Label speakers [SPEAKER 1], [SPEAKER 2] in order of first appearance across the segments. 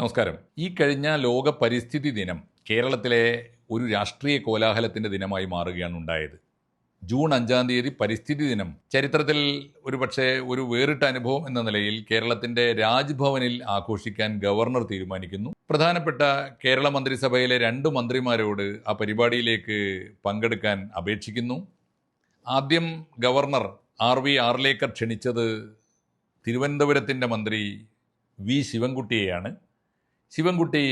[SPEAKER 1] നമസ്കാരം. ഈ കഴിഞ്ഞ ലോക പരിസ്ഥിതി ദിനം കേരളത്തിലെ ഒരു രാഷ്ട്രീയ കോലാഹലത്തിന്റെ ദിനമായി മാറുകയാണ് ഉണ്ടായത്. ജൂൺ അഞ്ചാം തീയതി പരിസ്ഥിതി ദിനം. ചരിത്രത്തിൽ ഒരുപക്ഷെ ഒരു വേറിട്ട അനുഭവം എന്ന നിലയിൽ കേരളത്തിന്റെ രാജ്ഭവനിൽ ആഘോഷിക്കാൻ ഗവർണർ തീരുമാനിക്കുന്നു. പ്രധാനപ്പെട്ട കേരള മന്ത്രിസഭയിലെ രണ്ട് മന്ത്രിമാരോട് ആ പരിപാടിയിലേക്ക് പങ്കെടുക്കാൻ അപേക്ഷിക്കുന്നു. ആദ്യം ഗവർണർ ആർ വി ആർലേക്കർ ക്ഷണിച്ചത് തിരുവനന്തപുരത്തിന്റെ മന്ത്രി വി ശിവൻകുട്ടിയെയാണ്. ശിവൻകുട്ടി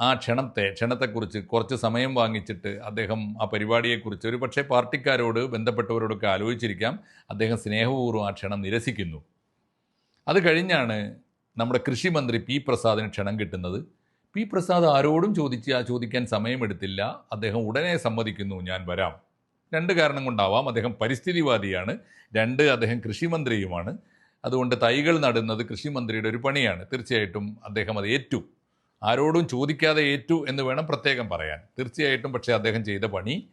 [SPEAKER 1] ആ ക്ഷണത്തെ ക്ഷണത്തെക്കുറിച്ച് കുറച്ച് സമയം വാങ്ങിച്ചിട്ട് അദ്ദേഹം ആ പരിപാടിയെക്കുറിച്ച് ഒരു പക്ഷേ പാർട്ടിക്കാരോട് ബന്ധപ്പെട്ടവരോടൊക്കെ ആലോചിച്ചിരിക്കാം. അദ്ദേഹം സ്നേഹപൂർവം ആ ക്ഷണം നിരസിക്കുന്നു. അത് കഴിഞ്ഞാണ് നമ്മുടെ കൃഷിമന്ത്രി പി പ്രസാദിന് ക്ഷണം കിട്ടുന്നത്. പി പ്രസാദ് ആരോടും ചോദിച്ച് ആ ചോദിക്കാൻ സമയമെടുത്തില്ല. അദ്ദേഹം ഉടനെ സമ്മതിക്കുന്നു ഞാൻ വരാം. രണ്ട് കാരണം കൊണ്ടാവാം. അദ്ദേഹം പരിസ്ഥിതിവാദിയാണ്. രണ്ട് അദ്ദേഹം കൃഷിമന്ത്രിയുമാണ് അതുകൊണ്ട് തൈകൾ നടുന്നത് കൃഷിമന്ത്രിയുടെ ഒരു പണിയാണ്. തീർച്ചയായിട്ടും അദ്ദേഹം അത് ഏറ്റു. ആരോടും ചോദിക്കാതെ ഏറ്റു എന്ന് വേണം പ്രത്യേകം പറയാൻ. തീർച്ചയായിട്ടും പക്ഷേ അദ്ദേഹം ചെയ്ത പണി.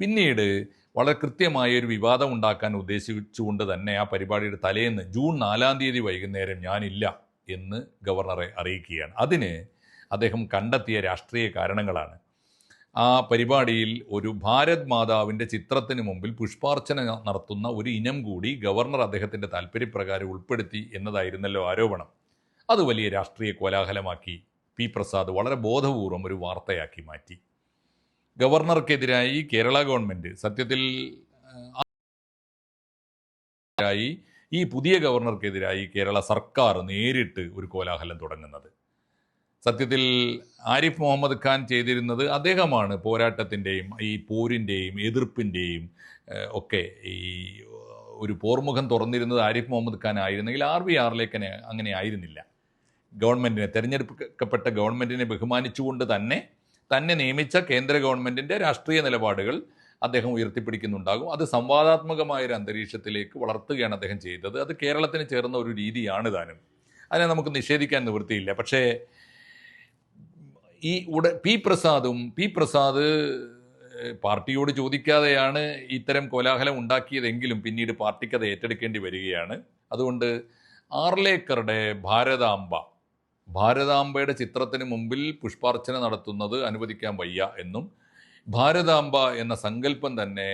[SPEAKER 1] പിന്നീട് വളരെ കൃത്യമായ ഒരു വിവാദം ഉണ്ടാക്കാൻ ഉദ്ദേശിച്ചുകൊണ്ട് തന്നെ ആ പരിപാടിയുടെ തലേന്ന് ജൂൺ നാലാം തീയതി വൈകുന്നേരം ഞാനില്ല എന്ന് ഗവർണറെ അറിയിക്കുകയാണ്. അതിന് അദ്ദേഹം കണ്ടെത്തിയ രാഷ്ട്രീയ കാരണങ്ങളാണ്. ആ പരിപാടിയിൽ ഒരു ഭാരത് മാതാവിന്റെ ചിത്രത്തിന് മുമ്പിൽ പുഷ്പാർച്ചന നടത്തുന്ന ഒരു ഇനം കൂടി ഗവർണർ അദ്ദേഹത്തിന്റെ താല്പര്യപ്രകാരം ഉൾപ്പെടുത്തി എന്നതായിരുന്നല്ലോ ആരോപണം. അത് വലിയ രാഷ്ട്രീയ കോലാഹലമാക്കി. പി പ്രസാദ് വളരെ ബോധപൂർവം ഒരു വാർത്തയാക്കി മാറ്റി. ഗവർണർക്കെതിരായി കേരള ഗവൺമെന്റ് സത്യത്തിൽ ഈ പുതിയ ഗവർണർക്കെതിരായി കേരള സർക്കാർ നേരിട്ട് ഒരു കോലാഹലം തുടങ്ങുന്നത്. സത്യത്തിൽ ആരിഫ് മുഹമ്മദ് ഖാൻ ചെയ്തിരുന്നത് അദ്ദേഹമാണ് പോരാട്ടത്തിന്റെയും ഈ പോരിന്റെയും എതിർപ്പിന്റെയും ഒക്കെ ഈ ഒരു പോർമുഖം തുറന്നിരുന്നത് ആരിഫ് മുഹമ്മദ് ഖാൻ ആയിരുന്നെങ്കിൽ ആർ വി ആറിലേക്ക് അങ്ങനെ ആയിരുന്നില്ല. ഗവൺമെന്റിനെ തിരഞ്ഞെടുക്കപ്പെട്ട ഗവൺമെന്റിനെ ബഹുമാനിച്ചുകൊണ്ട് തന്നെ തന്നെ നിയമിച്ച കേന്ദ്ര ഗവൺമെന്റിന്റെ രാഷ്ട്രീയ നിലപാടുകൾ അദ്ദേഹം ഉയർത്തിപ്പിടിക്കുന്നുണ്ടാകും. അത് സംവാദാത്മകമായ ഒരു അന്തരീക്ഷത്തിലേക്ക് വളർത്തുകയാണ് അദ്ദേഹം ചെയ്തത്. അത് കേരളത്തിന് ചേർന്ന ഒരു രീതിയാണ് താനും. അതിനെ നമുക്ക് നിഷേധിക്കാൻ നിവൃത്തിയില്ല. പക്ഷേ ഈ ഉട പി പ്രസാദും പി പ്രസാദ് പാർട്ടിയോട് ചോദിക്കാതെയാണ് ഇത്തരം കോലാഹലം ഉണ്ടാക്കിയതെങ്കിലും പിന്നീട് പാർട്ടിക്ക് അത് ഏറ്റെടുക്കേണ്ടി വരികയാണ്. അതുകൊണ്ട് ആർലേക്കറുടെ ഭാരതാംബ ഭാരതാംബയുടെ ചിത്രത്തിന് മുമ്പിൽ പുഷ്പാർച്ചന നടത്തുന്നത് അനുവദിക്കാൻ വയ്യ എന്നും ഭാരതാംബ എന്ന സങ്കല്പം തന്നെ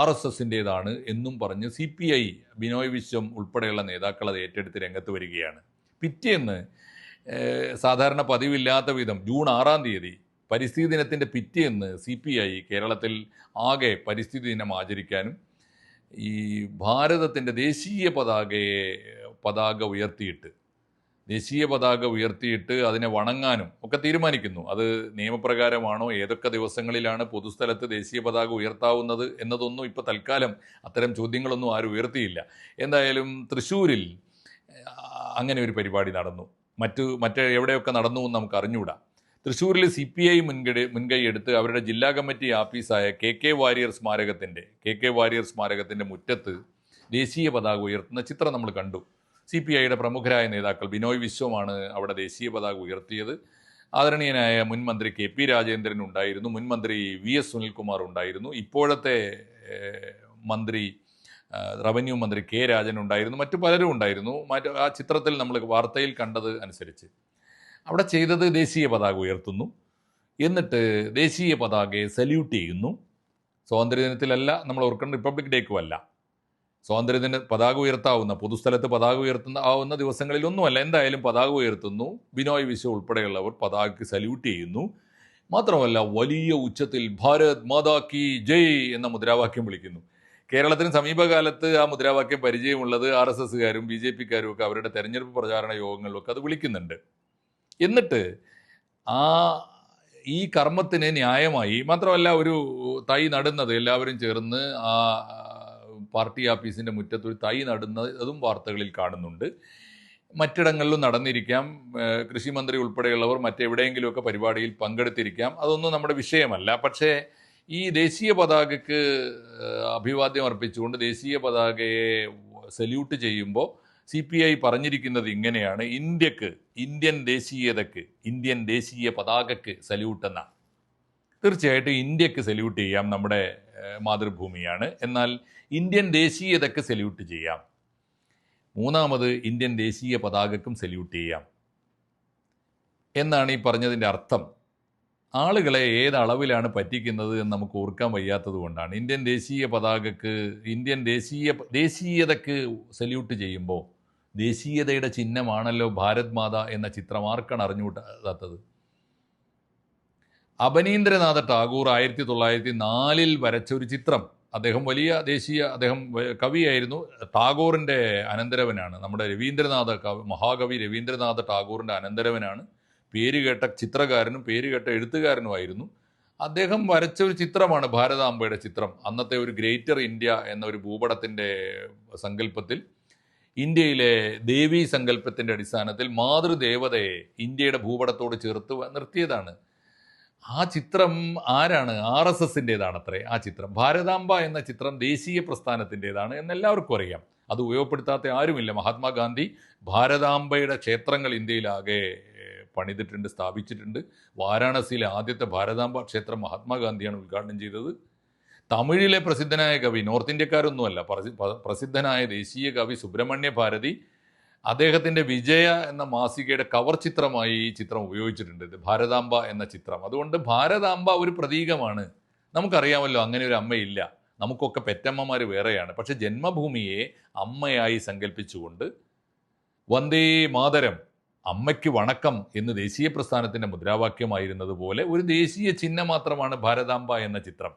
[SPEAKER 1] ആർ എസ് എസിന്റേതാണ് എന്നും പറഞ്ഞ് C P I Binoy Viswam ഉൾപ്പെടെയുള്ള നേതാക്കൾ അത് ഏറ്റെടുത്ത് രംഗത്ത് വരികയാണ്. പിറ്റേന്ന് സാധാരണ പതിവില്ലാത്ത വിധം ജൂൺ ആറാം തീയതി പരിസ്ഥിതി ദിനത്തിന്റെ പിറ്റേന്ന് സി പി ഐ കേരളത്തിൽ ആകെ പരിസ്ഥിതി ദിനം ആചരിക്കാനും ഈ ഭാരതത്തിന്റെ ദേശീയ പതാകയെ പതാക ഉയർത്തിയിട്ട് ദേശീയ പതാക ഉയർത്തിയിട്ട് അതിനെ വണങ്ങാനും ഒക്കെ തീരുമാനിക്കുന്നു. അത് നിയമപ്രകാരമാണോ? ഏതൊക്കെ ദിവസങ്ങളിലാണ് പൊതുസ്ഥലത്ത് ദേശീയ പതാക ഉയർത്താവുന്നത് എന്നതൊന്നും ഇപ്പോൾ തൽക്കാലം അത്തരം ചോദ്യങ്ങളൊന്നും ആരും ഉയർത്തിയില്ല. എന്തായാലും തൃശ്ശൂരിൽ അങ്ങനെ ഒരു പരിപാടി നടന്നു. മറ്റു മറ്റ് എവിടെയൊക്കെ നടന്നു എന്ന് നമുക്ക് അറിഞ്ഞുകൂടാ. തൃശ്ശൂരിൽ സി പി ഐ മുൻകൈ മുൻകൈയെടുത്ത് അവരുടെ ജില്ലാ കമ്മിറ്റി ഓഫീസായ കെ കെ വാരിയർ സ്മാരകത്തിന്റെ കെ കെ വാരിയർ സ്മാരകത്തിന്റെ മുറ്റത്ത് ദേശീയ പതാക ഉയർത്തുന്ന ചിത്രം നമ്മൾ കണ്ടു. സി പി ഐയുടെ പ്രമുഖരായ നേതാക്കൾ ബിനോയ് വിശ്വമാണ് അവിടെ ദേശീയ പതാക ഉയർത്തിയത്. ആദരണീയനായ മുൻ മന്ത്രി കെ പി രാജേന്ദ്രൻ ഉണ്ടായിരുന്നു. മുൻ മന്ത്രി വി എസ് സുനിൽകുമാർ ഉണ്ടായിരുന്നു. ഇപ്പോഴത്തെ മന്ത്രി റവന്യൂ മന്ത്രി കെ രാജൻ ഉണ്ടായിരുന്നു മറ്റു പലരും ഉണ്ടായിരുന്നു. മറ്റു ആ ചിത്രത്തിൽ നമ്മൾ വാർത്തയിൽ കണ്ടത് അനുസരിച്ച്. അവിടെ ചെയ്തത് ദേശീയ പതാക ഉയർത്തുന്നു. എന്നിട്ട് ദേശീയ പതാകയെ സല്യൂട്ട് ചെയ്യുന്നു. സ്വാതന്ത്ര്യദിനത്തിലല്ല നമ്മൾ ഓർക്കേണ്ട റിപ്പബ്ലിക് ഡേക്കും അല്ല. സ്വാതന്ത്ര്യദിന പതാക ഉയർത്താവുന്ന പൊതുസ്ഥലത്ത് പതാക ഉയർത്തുന്ന ആവുന്ന ദിവസങ്ങളിലൊന്നുമല്ല. എന്തായാലും പതാക ഉയർത്തുന്നു. ബിനോയ് വിശ്വ ഉൾപ്പെടെയുള്ളവർ പതാകയ്ക്ക് സല്യൂട്ട് ചെയ്യുന്നു. മാത്രമല്ല വലിയ ഉച്ചത്തിൽ ഭാരത് മാതാ കി ജയ് എന്ന മുദ്രാവാക്യം വിളിക്കുന്നു. കേരളത്തിന് സമീപകാലത്ത് ആ മുദ്രാവാക്യം പരിചയമുള്ളത് ആർ എസ് എസ്സുകാരും ബി ജെ പിക്കാരും ഒക്കെ അവരുടെ തെരഞ്ഞെടുപ്പ് പ്രചാരണ യോഗങ്ങളിലൊക്കെ അത് വിളിക്കുന്നുണ്ട്. എന്നിട്ട് ആ ഈ കർമ്മത്തിന് ന്യായമായി മാത്രമല്ല ഒരു തൈ നടുന്നത് എല്ലാവരും ചേർന്ന് ആ പാർട്ടി ആഫീസിന്റെ മുറ്റത്ത് ഒരു തൈ നടുന്നതും വാർത്തകളിൽ കാണുന്നുണ്ട്. മറ്റിടങ്ങളിലും നടന്നിരിക്കാം. കൃഷിമന്ത്രി ഉൾപ്പെടെയുള്ളവർ മറ്റെവിടെയെങ്കിലുമൊക്കെ പരിപാടിയിൽ പങ്കെടുത്തിരിക്കാം. അതൊന്നും നമ്മുടെ വിഷയമല്ല. പക്ഷേ ഈ ദേശീയ പതാകയ്ക്ക് അഭിവാദ്യം അർപ്പിച്ചുകൊണ്ട് ദേശീയ പതാകയെ സല്യൂട്ട് ചെയ്യുമ്പോൾ സി പി ഐ പറഞ്ഞിരിക്കുന്നത് ഇങ്ങനെയാണ്. ഇന്ത്യയ്ക്ക് ഇന്ത്യൻ ദേശീയതയ്ക്ക് ഇന്ത്യൻ ദേശീയ പതാകയ്ക്ക് സല്യൂട്ട് എന്നാണ് തീർച്ചയായിട്ടും ഇന്ത്യയ്ക്ക് സല്യൂട്ട് ചെയ്യാം നമ്മുടെ മാതൃഭൂമിയാണ്. എന്നാൽ ഇന്ത്യൻ ദേശീയതയ്ക്ക് സല്യൂട്ട് ചെയ്യാം. മൂന്നാമത് ഇന്ത്യൻ ദേശീയ പതാകക്കും സല്യൂട്ട് ചെയ്യാം. എന്നാണ് ഈ പറഞ്ഞതിന്റെ അർത്ഥം. ആളുകളെ ഏതളവിലാണ് പറ്റിക്കുന്നത് എന്ന് നമുക്ക് ഓർക്കാൻ വയ്യാത്തത് കൊണ്ടാണ്. ഇന്ത്യൻ ദേശീയ പതാകക്ക് ഇന്ത്യൻ ദേശീയ ദേശീയതയ്ക്ക് സല്യൂട്ട് ചെയ്യുമ്പോൾ ദേശീയതയുടെ ചിഹ്നമാണല്ലോ ഭാരത് മാത എന്ന ചിത്രം ആർക്കാണ് അറിഞ്ഞുകൂട്ടാത്തത്? അപനീന്ദ്രനാഥ ടാഗോർ ആയിരത്തി തൊള്ളായിരത്തി നാലിൽ വരച്ച ഒരു ചിത്രം. അദ്ദേഹം വലിയ ദേശീയ അദ്ദേഹം കവിയായിരുന്നു. ടാഗോറിന്റെ അനന്തരവനാണ്. നമ്മുടെ രവീന്ദ്രനാഥ കവി മഹാകവി രവീന്ദ്രനാഥ ടാഗോറിന്റെ അനന്തരവനാണ്. പേരുകേട്ട ചിത്രകാരനും പേരുകേട്ട എഴുത്തുകാരനുമായിരുന്നു. അദ്ദേഹം വരച്ച ഒരു ചിത്രമാണ് ഭാരതാംബയുടെ ചിത്രം. അന്നത്തെ ഒരു ഗ്രേറ്റർ ഇന്ത്യ എന്ന ഒരു ഭൂപടത്തിന്റെ സങ്കല്പത്തിൽ ഇന്ത്യയിലെ ദേവീ സങ്കല്പത്തിന്റെ അടിസ്ഥാനത്തിൽ മാതൃദേവതയെ ഇന്ത്യയുടെ ഭൂപടത്തോട് ചേർത്ത് നിർത്തിയതാണ്. ആ ചിത്രം ആരാണ്? ആർ എസ് എസിന്റെതാണ് അത്രേ ആ ചിത്രം ഭാരതാംബ എന്ന ചിത്രം ദേശീയ പ്രസ്ഥാനത്തിന്റെതാണ് എന്നെല്ലാവർക്കും അറിയാം. അത് ഉപയോഗപ്പെടുത്താത്ത ആരുമില്ല. മഹാത്മാഗാന്ധി ഭാരതാംബയുടെ ക്ഷേത്രങ്ങൾ ഇന്ത്യയിലാകെ പണിതിട്ടുണ്ട് സ്ഥാപിച്ചിട്ടുണ്ട്. വാരാണസിയിലെ ആദ്യത്തെ ഭാരതാംബ ക്ഷേത്രം മഹാത്മാഗാന്ധിയാണ് ഉദ്ഘാടനം ചെയ്തത്. തമിഴിലെ പ്രസിദ്ധനായ കവി നോർത്ത് ഇന്ത്യക്കാരൊന്നുമല്ല പ്രസിദ്ധനായ ദേശീയ കവി സുബ്രഹ്മണ്യ ഭാരതി അദ്ദേഹത്തിന്റെ വിജയ എന്ന മാസികയുടെ കവർ ചിത്രമായി ഈ ചിത്രം ഉപയോഗിച്ചിട്ടുണ്ട്. ഇത് ഭാരതാംബ എന്ന ചിത്രം. അതുകൊണ്ട് ഭാരതാംബ ഒരു പ്രതീകമാണ്. നമുക്കറിയാമല്ലോ അങ്ങനെ ഒരു അമ്മയില്ല. നമുക്കൊക്കെ പെറ്റമ്മമാർ വേറെയാണ്. പക്ഷെ ജന്മഭൂമിയെ അമ്മയായി സങ്കല്പിച്ചുകൊണ്ട് വന്ദേ മാതരം അമ്മയ്ക്ക് വണക്കം എന്ന് ദേശീയ പ്രസ്ഥാനത്തിന്റെ മുദ്രാവാക്യമായിരുന്നത് പോലെ ഒരു ദേശീയ ചിഹ്നം മാത്രമാണ് ഭാരതാംബ എന്ന ചിത്രം.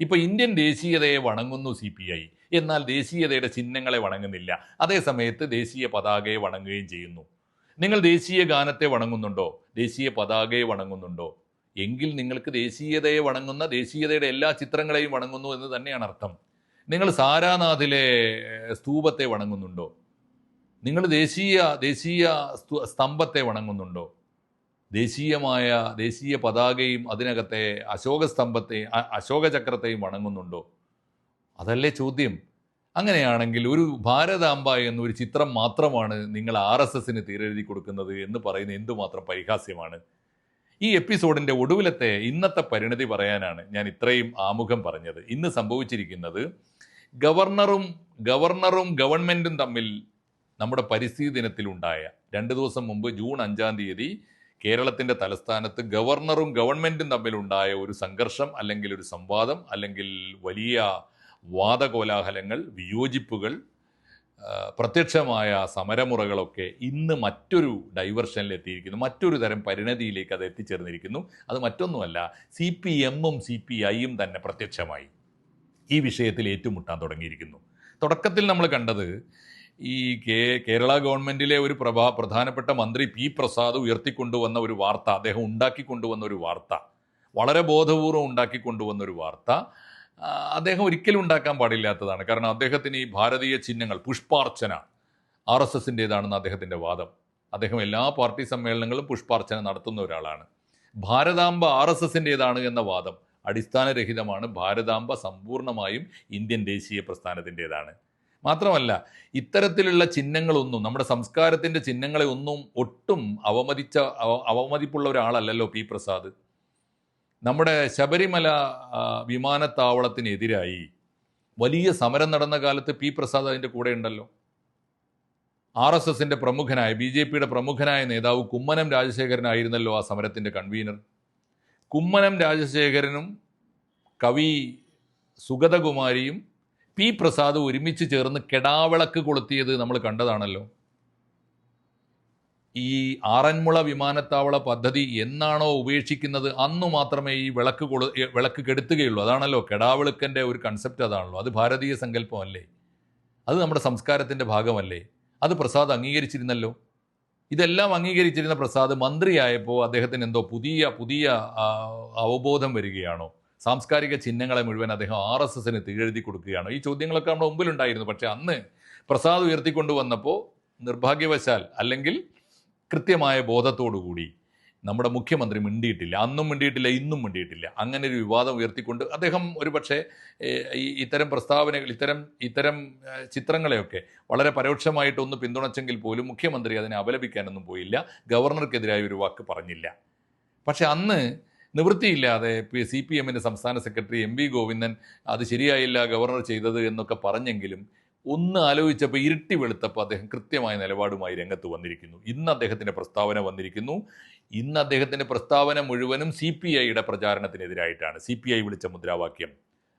[SPEAKER 1] ഇപ്പോൾ ഇന്ത്യൻ ദേശീയതയെ വണങ്ങുന്നു സി പി ഐ. എന്നാൽ ദേശീയതയുടെ ചിഹ്നങ്ങളെ വണങ്ങുന്നില്ല. അതേ സമയത്ത് ദേശീയ പതാകയെ വണങ്ങുകയും ചെയ്യുന്നു. നിങ്ങൾ ദേശീയ ഗാനത്തെ വണങ്ങുന്നുണ്ടോ? ദേശീയ പതാകയെ വണങ്ങുന്നുണ്ടോ? എങ്കിൽ നിങ്ങൾക്ക് ദേശീയതയെ വണങ്ങുന്ന ദേശീയതയുടെ എല്ലാ ചിത്രങ്ങളെയും വണങ്ങുന്നു എന്ന് തന്നെയാണ് അർത്ഥം. നിങ്ങൾ സാരാനാഥിലെ സ്തൂപത്തെ വണങ്ങുന്നുണ്ടോ? നിങ്ങൾ ദേശീയ ദേശീയ സ്തംഭത്തെ വണങ്ങുന്നുണ്ടോ? ദേശീയമായ ദേശീയ പതാകയും അതിനകത്തെ അശോക സ്തംഭത്തെ അ- അശോക ചക്രത്തെയും വണങ്ങുന്നുണ്ടോ? അതല്ലേ ചോദ്യം. അങ്ങനെയാണെങ്കിൽ ഒരു ഭാരതാംബ എന്നൊരു ചിത്രം മാത്രമാണ് നിങ്ങൾ ആർ എസ് എസിന് തീരെഴുതി കൊടുക്കുന്നത് എന്ന് പറയുന്നത് എന്തുമാത്രം പരിഹാസ്യമാണ്? ഈ എപ്പിസോഡിന്റെ ഒടുവിലത്തെ ഇന്നത്തെ പരിണതി പറയാനാണ് ഞാൻ ഇത്രയും ആമുഖം പറഞ്ഞത്. ഇന്ന് സംഭവിച്ചിരിക്കുന്നത് ഗവർണറും ഗവർണറും ഗവൺമെന്റും തമ്മിൽ നമ്മുടെ പരിസ്ഥിതി ദിനത്തിലുണ്ടായ രണ്ട് ദിവസം മുമ്പ് ജൂൺ അഞ്ചാം തീയതി കേരളത്തിന്റെ തലസ്ഥാനത്ത് ഗവർണറും ഗവൺമെന്റും തമ്മിലുണ്ടായ ഒരു സംഘർഷം അല്ലെങ്കിൽ ഒരു സംവാദം അല്ലെങ്കിൽ വലിയ വാദകോലാഹലങ്ങൾ വിയോജിപ്പുകൾ പ്രത്യക്ഷമായ സമരമുറകളൊക്കെ ഇന്ന് മറ്റൊരു ഡൈവർഷനിലെത്തിയിരിക്കുന്നു മറ്റൊരു തരം പരിണതിയിലേക്ക് അത് എത്തിച്ചേർന്നിരിക്കുന്നു. അത് മറ്റൊന്നുമല്ല സി പി എമ്മും സി പി ഐയും തന്നെ പ്രത്യക്ഷമായി ഈ വിഷയത്തിൽ ഏറ്റുമുട്ടാൻ തുടങ്ങിയിരിക്കുന്നു. തുടക്കത്തിൽ നമ്മൾ കണ്ടത് ഈ കേരള ഗവൺമെന്റിലെ ഒരു പ്രഭാ പ്രധാനപ്പെട്ട മന്ത്രി പി പ്രസാദ് ഉയർത്തിക്കൊണ്ടുവന്ന ഒരു വാർത്ത അദ്ദേഹം ഉണ്ടാക്കിക്കൊണ്ടുവന്ന ഒരു വാർത്ത വളരെ ബോധപൂർവം ഉണ്ടാക്കിക്കൊണ്ടുവന്ന ഒരു വാർത്ത അദ്ദേഹം ഒരിക്കലും ഉണ്ടാക്കാൻ പാടില്ലാത്തതാണ്. കാരണം അദ്ദേഹത്തിന് ഈ ഭാരതീയ ചിഹ്നങ്ങൾ പുഷ്പാർച്ചന ആർ എസ് എസിന്റെതാണെന്ന് അദ്ദേഹത്തിന്റെ വാദം. അദ്ദേഹം എല്ലാ പാർട്ടി സമ്മേളനങ്ങളും പുഷ്പാർച്ചന നടത്തുന്ന ഒരാളാണ്. ഭാരതാംബ ആർ എസ് എസിന്റെതാണ് എന്ന വാദം അടിസ്ഥാനരഹിതമാണ്. ഭാരതാംബ സമ്പൂർണമായും ഇന്ത്യൻ ദേശീയ പ്രസ്ഥാനത്തിന്റെതാണ് മാത്രമല്ല ഇത്തരത്തിലുള്ള ചിഹ്നങ്ങളൊന്നും നമ്മുടെ സംസ്കാരത്തിന്റെ ചിഹ്നങ്ങളെ ഒന്നും ഒട്ടും അവമതിച്ച അവ- അവമതിപ്പുള്ള ഒരാളല്ലല്ലോ പി പ്രസാദ്. നമ്മുടെ ശബരിമല വിമാനത്താവളത്തിനെതിരായി വലിയ സമരം നടന്ന കാലത്ത് പി പ്രസാദ് അതിന്റെ കൂടെ ഉണ്ടല്ലോ. ആർ എസ് എസിന്റെ പ്രമുഖനായ ബി ജെ പിയുടെ പ്രമുഖനായ നേതാവ് കുമ്മനം രാജശേഖരനായിരുന്നല്ലോ ആ സമരത്തിന്റെ കൺവീനർ. കുമ്മനം രാജശേഖരനും കവി സുഗതകുമാരിയും പി പ്രസാദ് ഒരുമിച്ച് ചേർന്ന് കെടാവിളക്ക് കൊളുത്തിയത് നമ്മൾ കണ്ടതാണല്ലോ. ഈ ആറന്മുള വിമാനത്താവള പദ്ധതി എന്നാണോ ഉപേക്ഷിക്കുന്നത്? അന്നു മാത്രമേ ഈ വിളക്ക് കൊളു വിളക്ക് കെടുത്തുകയുള്ളൂ. അതാണല്ലോ കെടാവിളക്കന്റെ ഒരു കൺസെപ്റ്റ് അതാണല്ലോ. അത് ഭാരതീയ സങ്കല്പമല്ലേ? അത് നമ്മുടെ സംസ്കാരത്തിന്റെ ഭാഗമല്ലേ? അത് പ്രസാദ് അംഗീകരിച്ചിരുന്നല്ലോ. ഇതെല്ലാം അംഗീകരിച്ചിരുന്ന പ്രസാദ് മന്ത്രിയായപ്പോൾ അദ്ദേഹത്തിന് എന്തോ പുതിയ പുതിയ അവബോധം വരികയാണോ? സാംസ്കാരിക ചിഹ്നങ്ങളെ മുഴുവൻ അദ്ദേഹം ആർ എസ് എസിന് തീഴെഴുതി കൊടുക്കുകയാണ്. ഈ ചോദ്യങ്ങളൊക്കെ നമ്മുടെ മുമ്പിലുണ്ടായിരുന്നു. പക്ഷേ അന്ന് പ്രസാദ് ഉയർത്തിക്കൊണ്ടുവന്നപ്പോൾ നിർഭാഗ്യവശാൽ അല്ലെങ്കിൽ കൃത്യമായ ബോധത്തോടുകൂടി നമ്മുടെ മുഖ്യമന്ത്രി മിണ്ടിയിട്ടില്ല. അന്നും മിണ്ടിയിട്ടില്ല ഇന്നും മിണ്ടിയിട്ടില്ല. അങ്ങനെ ഒരു വിവാദം ഉയർത്തിക്കൊണ്ട് അദ്ദേഹം ഒരുപക്ഷെ ഈ ഇത്തരം പ്രസ്താവനകൾ ഇത്തരം ഇത്തരം ചിത്രങ്ങളെയൊക്കെ വളരെ പരോക്ഷമായിട്ട് ഒന്ന് പിന്തുണച്ചെങ്കിൽ പോലും മുഖ്യമന്ത്രി അതിനെ അപലപിക്കാനൊന്നും പോയില്ല. ഗവർണർക്കെതിരായ ഒരു വാക്ക് പറഞ്ഞില്ല. പക്ഷെ അന്ന് നിവൃത്തിയില്ലാതെ സി പി എമ്മിന്റെ സംസ്ഥാന സെക്രട്ടറി എം വി ഗോവിന്ദൻ അത് ശരിയായില്ല ഗവർണർ ചെയ്തത് എന്നൊക്കെ പറഞ്ഞെങ്കിലും ഒന്ന് ആലോചിച്ചപ്പോൾ ഇരുട്ടി വെളുത്തപ്പോൾ അദ്ദേഹം കൃത്യമായ നിലപാടുമായി രംഗത്ത് വന്നിരിക്കുന്നു. ഇന്ന് അദ്ദേഹത്തിന്റെ പ്രസ്താവന വന്നിരിക്കുന്നു. ഇന്ന് അദ്ദേഹത്തിന്റെ പ്രസ്താവന മുഴുവനും സി പി ഐയുടെ പ്രചാരണത്തിനെതിരായിട്ടാണ്. സി പി ഐ വിളിച്ച മുദ്രാവാക്യം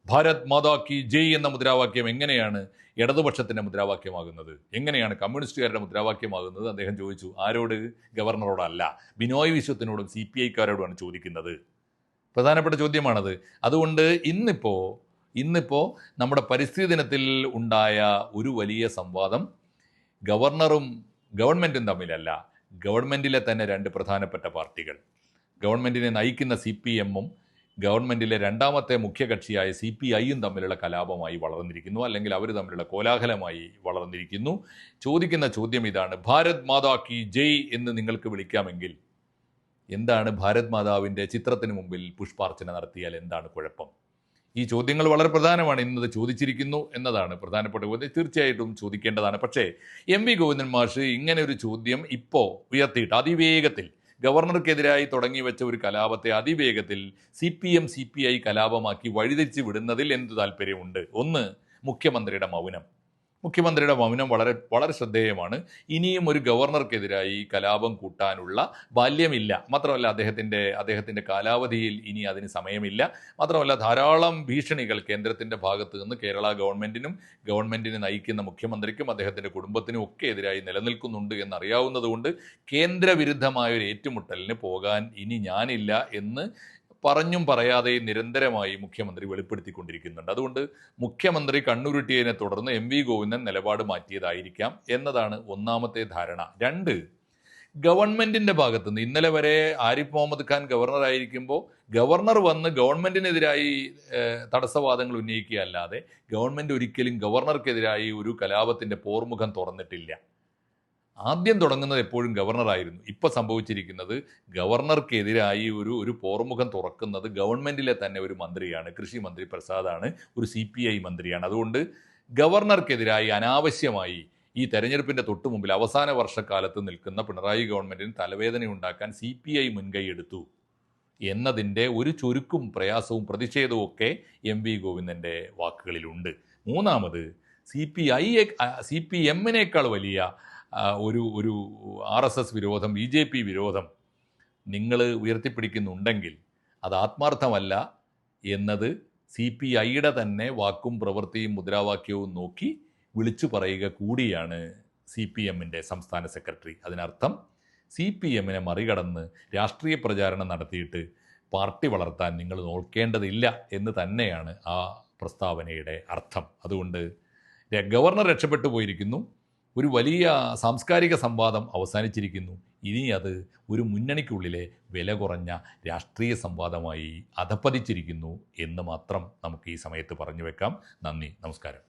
[SPEAKER 1] ഭാരത് മാതാ കി ജയ് എന്ന മുദ്രാവാക്യം എങ്ങനെയാണ് ഇടതുപക്ഷത്തിന്റെ മുദ്രാവാക്യമാകുന്നത്? എങ്ങനെയാണ് കമ്മ്യൂണിസ്റ്റുകാരുടെ മുദ്രാവാക്യമാകുന്നത്? അദ്ദേഹം ചോദിച്ചു ആരോട്? ഗവർണറോടല്ല. ബിനോയ് വിശ്വത്തിനോടും സി പി ഐക്കാരോടുമാണ് ചോദിക്കുന്നത്. പ്രധാനപ്പെട്ട ചോദ്യമാണത്. അതുകൊണ്ട് ഇന്നിപ്പോൾ ഇന്നിപ്പോൾ നമ്മുടെ പരിസ്ഥിതി ദിനത്തിൽ ഉണ്ടായ ഒരു വലിയ സംവാദം ഗവർണറും ഗവൺമെന്റും തമ്മിലല്ല. ഗവൺമെന്റിലെ തന്നെ രണ്ട് പ്രധാനപ്പെട്ട പാർട്ടികൾ. ഗവൺമെന്റിനെ നയിക്കുന്ന സി പി എമ്മും ഗവൺമെന്റിലെ രണ്ടാമത്തെ മുഖ്യകക്ഷിയായ സി പി ഐയും തമ്മിലുള്ള കലാപമായി വളർന്നിരിക്കുന്നു. അല്ലെങ്കിൽ അവർ തമ്മിലുള്ള കോലാഹലമായി വളർന്നിരിക്കുന്നു. ചോദിക്കുന്ന ചോദ്യം ഇതാണ് ഭാരത് മാതാ കി ജയ് എന്ന് നിങ്ങൾക്ക് വിളിക്കാമെങ്കിൽ എന്താണ് ഭാരത് മാതാവിന്റെ ചിത്രത്തിന് മുമ്പിൽ പുഷ്പാർച്ചന നടത്തിയാൽ എന്താണ് കുഴപ്പം? ഈ ചോദ്യങ്ങൾ വളരെ പ്രധാനമാണ്. ഇന്നത് ചോദിച്ചിരിക്കുന്നു എന്നതാണ് പ്രധാനപ്പെട്ട ചോദ്യം. തീർച്ചയായിട്ടും ചോദിക്കേണ്ടതാണ്. പക്ഷേ എം വി ഗോവിന്ദൻ മാഷ് ഇങ്ങനെ ഒരു ചോദ്യം ഇപ്പോൾ ഉയർത്തിയിട്ട് അതിവേഗത്തിൽ ഗവർണർക്കെതിരായി തുടങ്ങി വെച്ച ഒരു കലാപത്തെ അതിവേഗത്തിൽ C P M C P I കലാപമാക്കി വഴിതിരിച്ച് വിടുന്നതിൽ എന്ത് താല്പര്യമുണ്ട്? ഒന്ന് മുഖ്യമന്ത്രിയുടെ മൗനം. മുഖ്യമന്ത്രിയുടെ മൗനം വളരെ വളരെ ശ്രദ്ധേയമാണ്. ഇനിയും ഒരു ഗവർണർക്കെതിരായി കലാപം കൂട്ടാനുള്ള ബാല്യമില്ല. മാത്രമല്ല അദ്ദേഹത്തിന്റെ അദ്ദേഹത്തിന്റെ കാലാവധിയിൽ ഇനി അതിന് സമയമില്ല. മാത്രമല്ല ധാരാളം ഭീഷണികൾ കേന്ദ്രത്തിന്റെ ഭാഗത്തു നിന്ന് കേരള ഗവൺമെന്റിനും ഗവൺമെന്റിനെ നയിക്കുന്ന മുഖ്യമന്ത്രിക്കും അദ്ദേഹത്തിന്റെ കുടുംബത്തിനും ഒക്കെ എതിരായി നിലനിൽക്കുന്നുണ്ട് എന്നറിയാവുന്നതുകൊണ്ട് കേന്ദ്രവിരുദ്ധമായ ഒരു ഏറ്റുമുട്ടലിന് പോകാൻ ഇനി ഞാനില്ല എന്ന് പറഞ്ഞും പറയാതെയും നിരന്തരമായി മുഖ്യമന്ത്രി വെളിപ്പെടുത്തിക്കൊണ്ടിരിക്കുന്നുണ്ട്. അതുകൊണ്ട് മുഖ്യമന്ത്രി കണ്ണുരുട്ടിയതിനെ തുടർന്ന് എം വി ഗോവിന്ദൻ നിലപാട് മാറ്റിയതായിരിക്കാം എന്നതാണ് ഒന്നാമത്തെ ധാരണ. രണ്ട് ഗവൺമെന്റിന്റെ ഭാഗത്തുനിന്ന് ഇന്നലെ വരെ ആരിഫ് മുഹമ്മദ് ഖാൻ ഗവർണർ ആയിരിക്കുമ്പോൾ ഗവർണർ വന്ന് ഗവൺമെന്റിനെതിരായി തടസ്സവാദങ്ങൾ തടസ്സവാദങ്ങൾ ഉന്നയിക്കുകയല്ലാതെ ഗവൺമെന്റ് ഒരിക്കലും ഗവർണർക്കെതിരായി ഒരു കലാപത്തിന്റെ പോർമുഖം തുറന്നിട്ടില്ല. ആദ്യം തുടങ്ങുന്നത് എപ്പോഴും ഗവർണറായിരുന്നു. ഇപ്പോൾ സംഭവിച്ചിരിക്കുന്നത് ഗവർണർക്കെതിരായി ഒരു ഒരു പോർമുഖം തുറക്കുന്നത് ഗവൺമെന്റിലെ തന്നെ ഒരു മന്ത്രിയാണ്. കൃഷി മന്ത്രി പ്രസാദാണ് ഒരു സി പി ഐ മന്ത്രിയാണ്. അതുകൊണ്ട് ഗവർണർക്കെതിരായി അനാവശ്യമായി ഈ തെരഞ്ഞെടുപ്പിന്റെ തൊട്ടു മുമ്പിൽ അവസാന വർഷക്കാലത്ത് നിൽക്കുന്ന പിണറായി ഗവൺമെന്റിന് തലവേദന ഉണ്ടാക്കാൻ സി പി ഐ മുൻകൈയെടുത്തു എന്നതിന്റെ ഒരു ചുരുക്കും പ്രയാസവും പ്രതിഷേധവും ഒക്കെ എം വി ഗോവിന്ദന്റെ വാക്കുകളിലുണ്ട്. മൂന്നാമത് C P I C P എമ്മിനേക്കാൾ വലിയ ഒരു ഒരു ആർ എസ് എസ് വിരോധം ബി ജെ പി വിരോധം നിങ്ങൾ ഉയർത്തിപ്പിടിക്കുന്നുണ്ടെങ്കിൽ അത് ആത്മാർത്ഥമല്ല എന്നത് സി പി ഐയുടെ തന്നെ വാക്കും പ്രവൃത്തിയും മുദ്രാവാക്യവും നോക്കി വിളിച്ചു പറയുക കൂടിയാണ് സി പി എമ്മിന്റെ സംസ്ഥാന സെക്രട്ടറി. അതിനർത്ഥം സി പി എമ്മിനെ മറികടന്ന് രാഷ്ട്രീയ പ്രചാരണം നടത്തിയിട്ട് പാർട്ടി വളർത്താൻ നിങ്ങൾ നോക്കേണ്ടതില്ല എന്ന് തന്നെയാണ് ആ പ്രസ്താവനയുടെ അർത്ഥം. അതുകൊണ്ട് ഗവർണർ രക്ഷപ്പെട്ടു പോയിരിക്കുന്നു. ഒരു വലിയ സാംസ്കാരിക സംവാദം അവസാനിച്ചിരിക്കുന്നു. ഇനി അത് ഒരു മുന്നണിക്കുള്ളിലെ വില കുറഞ്ഞ രാഷ്ട്രീയ സംവാദമായി അധപ്പതിച്ചിരിക്കുന്നു എന്ന് മാത്രം നമുക്ക് ഈ സമയത്ത് പറഞ്ഞു വെക്കാം. നന്ദി നമസ്കാരം.